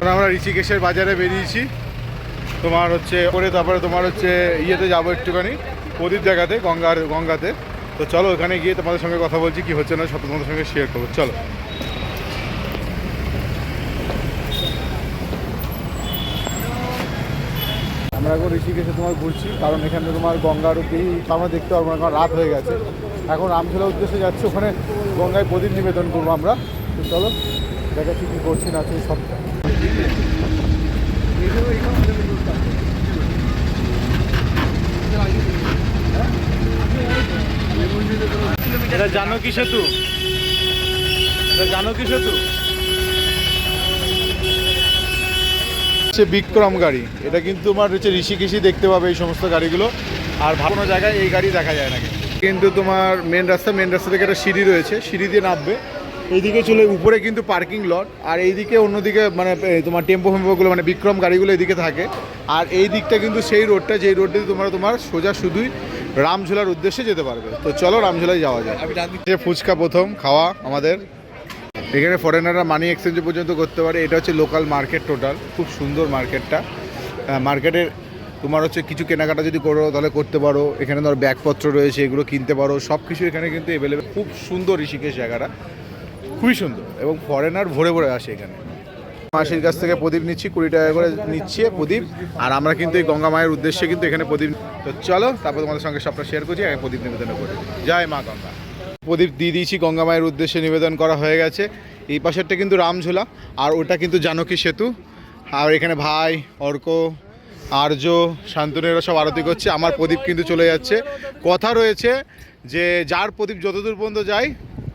আমরা আমরা ঋষিকেশের বাজারে বেরিয়েছি। তোমার হচ্ছে করে তারপরে তোমার হচ্ছে ইয়েতে যাব একটুখানি প্রদীপ জায়গাতে গঙ্গার গঙ্গাতে। তো চলো ওখানে গিয়ে তোমাদের সঙ্গে কথা বলছি কি হচ্ছে না সব তোমাদের সঙ্গে শেয়ার করব। চলো। আমরা এখন ঋষিকেশে তোমার ঘুরছি, কারণ এখানে তোমার গঙ্গা আরতি আমরা দেখতে পারব না, কারণ রাত হয়ে গেছে। এখন রামঝোলার উদ্দেশ্যে যাচ্ছি, ওখানে গঙ্গায় প্রদীপ নিবেদন করব আমরা। তো চলো, দেখাচ্ছি কী করছি না সেই সবটা। এটা কি সেতু। এটা কি সেতু। হচ্ছে বিক্রম গাড়ি। এটা কিন্তু তোমার হচ্ছে ঋষিকেশই দেখতে পাবে এই সমস্ত গাড়িগুলো। আর ভালো জায়গায় এই গাড়ি দেখা যায় না কিন্তু। তোমার মেন রাস্তা মেন রাস্তা থেকে একটা সিঁড়ি রয়েছে সিঁড়ি দিয়ে নামবে। এইদিকে চলে উপরে কিন্তু পার্কিং লট আর এইদিকে অন্যদিকে মানে তোমার টেম্পো ফেম্পোগুলো মানে বিক্রম গাড়িগুলো এদিকে থাকে। আর এই দিকটা কিন্তু সেই রোডটা যেই রোডটা তোমরা তোমার সোজা শুধুই রামঝোলার উদ্দেশ্যে যেতে পারবে। তো চলো রামঝোলায় যাওয়া যায় যে ফুচকা প্রথম খাওয়া আমাদের। এখানে ফরেনাররা মানি এক্সচেঞ্জ পর্যন্ত করতে পারে। এটা হচ্ছে লোকাল মার্কেট টোটাল খুব সুন্দর মার্কেটটা মার্কেটের তোমার হচ্ছে কিছু কেনাকাটা যদি করো, তাহলে করতে পারো। এখানে ধর ব্যাগপত্র রয়েছে, এগুলো কিনতে পারো। সব কিছু এখানে কিন্তু অ্যাভেলেবেল খুব সুন্দর ঋষিকেশ জায়গাটা। খুবই সুন্দর। এবং ফরেনার ভরে ভরে আসে এখানে। মাসির কাছ থেকে প্রদীপ নিচ্ছি, কুড়ি টাকা করে নিচ্ছি প্রদীপ। আর আমরা কিন্তু এই গঙ্গা মায়ের উদ্দেশ্যে কিন্তু এখানে প্রদীপ তো চলো, তারপর তোমাদের সঙ্গে সবটা শেয়ার করছি প্রদীপ নিবেদন করি। জয় মা গঙ্গা। প্রদীপ দিয়ে দিয়েছি, গঙ্গা মায়ের উদ্দেশ্যে নিবেদন করা হয়ে গেছে। এই পাশেরটা কিন্তু রামঝোলা, আর ওটা কিন্তু জানকী সেতু। আর এখানে ভাই, অর্ক, আর্য, শান্তনুরা সব আরতি করছে। আমার প্রদীপ কিন্তু চলে যাচ্ছে। কথা রয়েছে যে, যার প্রদীপ যতদূর পর্যন্ত যায়,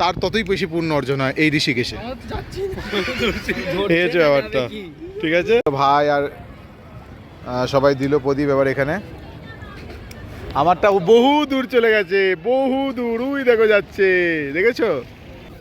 তার ততই বেশি পূর্ণ অর্জন হয় এই ঋষিকেশে। এই হচ্ছে ব্যাপারটা। ঠিক আছে? ভাই আর সবাই দিল প্রদীপ এবার এখানে। আমারটা বহু দূর চলে গেছে, বহু দূর। উই, দেখো যাচ্ছে। দেখেছ?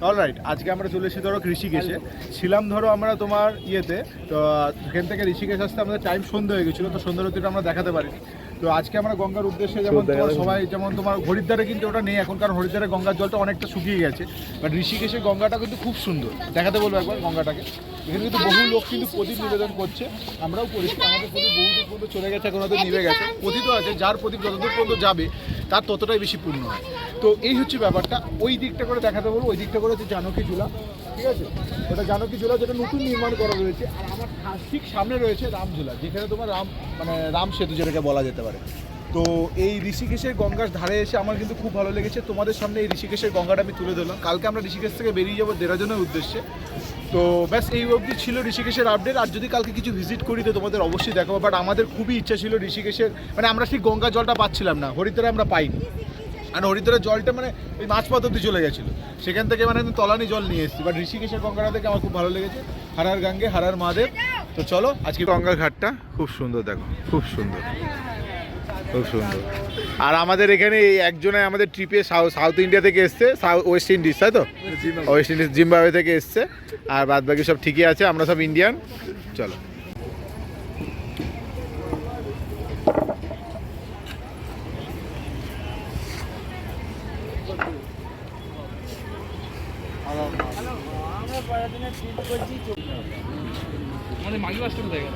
অলরাইট আজকে আমরা চলে এসেছি ধরো ঋষিকেশে। ছিলাম ধরো আমরা তোমার ইয়েতে, তো সেখান থেকে ঋষিকেশ আসতে আমাদের টাইম সন্ধ্যা হয়ে গেছিল, তো সন্ধ্যা আমরা দেখাতে পারিনি। তো আজকে আমরা গঙ্গার উদ্দেশ্যে যেমন তোমার সবাই যেমন তোমার হরিদ্বারে কিন্তু ওটা নেই এখন কারণ হরিদ্বারে গঙ্গার জলটা অনেকটা শুকিয়ে গেছে। বাট ঋষিকেশের গঙ্গাটা কিন্তু খুব সুন্দর। দেখাতে বলব একবার গঙ্গাটাকে। এখানে কিন্তু বহু লোক কিন্তু প্রদীপ নিবেদন করছে। আমরাও করেছি আমাদের প্রদীপ বহু দূর পর্যন্ত চলে গেছে এখন ওদের নিভে গেছে। প্রদীপ আছে যার প্রদীপ যতদূর পর্যন্ত যাবে তার ততটাই বেশি পূর্ণ হয়। তো এই হচ্ছে ব্যাপারটা। ওই দিকটা করে দেখাতে বলব ওই দিকটা করে হচ্ছে জানকী ঝুলা ঠিক আছে? ওটা জানকী ঝুলা যেটা নতুন নির্মাণ করা রয়েছে। আর আমার ঠিক সামনে রয়েছে রামঝুলা যেখানে তোমার রাম মানে রাম সেতু যেটাকে বলা যেতে পারে। তো এই ঋষিকেশের গঙ্গার ধারে এসে আমার কিন্তু খুব ভালো লেগেছে। তোমাদের সামনে এই ঋষিকেশের গঙ্গাটা আমি তুলে ধরলাম। কালকে আমরা ঋষিকেশ থেকে বেরিয়ে যাব দেরাজনের উদ্দেশ্যে। তো ব্যাস, এই অবধি ছিল ঋষিকেশের আপডেট আর যদি কালকে কিছু ভিজিট করি, তো তোমাদের অবশ্যই দেখাবো। বাট আমাদের খুবই ইচ্ছা ছিল ঋষিকেশের মানে আমরা ঠিক গঙ্গা জলটা পাচ্ছিলাম না। হরিদ্বারে আমরা পাইনি। আর হরিদ্বারের জলটা মানে ওই মাঝপথ অব্দি চলে গেছিল। সেখান থেকে মানে আমি তলানি জল নিয়ে এসেছি। বাট ঋষিকেশের গঙ্গাটা থেকে আমার খুব ভালো লেগেছে। হারার গাঙ্গে, হারার মহাদেব। তো চলো, আজকে গঙ্গার ঘাটটা খুব সুন্দর দেখো। খুব সুন্দর। খুব সুন্দর। আর আমাদের এখানে এই একজনে আমাদের ট্রিপে সাউথ ইন্ডিয়া থেকে এসছে ওয়েস্ট ইন্ডিজ তাই তো? ওয়েস্ট ইন্ডিজ জিম্বাবুয়ে থেকে এসছে। আর বাদ বাকি সব ঠিকই আছে আমরা সব ইন্ডিয়ান চলো। আমাদের মাগি বাসটা কোথায় গেল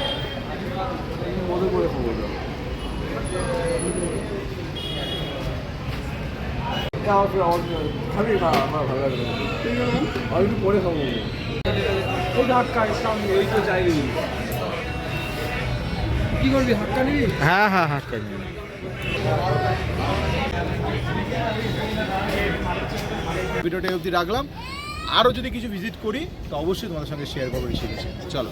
মধ্যে করে হয়ে? যাবে খাবি না আমার ভালো লাগবে একটু পরে খাব ওই হাক্কা ইসলাম এই তো কি করবি হাক্কা নিবি? হ্যাঁ হ্যাঁ হ্যাঁ ভিডিওটা অবধি রাখলাম। আরও যদি কিছু ভিজিট করি তো অবশ্যই তোমাদের সঙ্গে শেয়ার করব ঋষিকেশে চলো।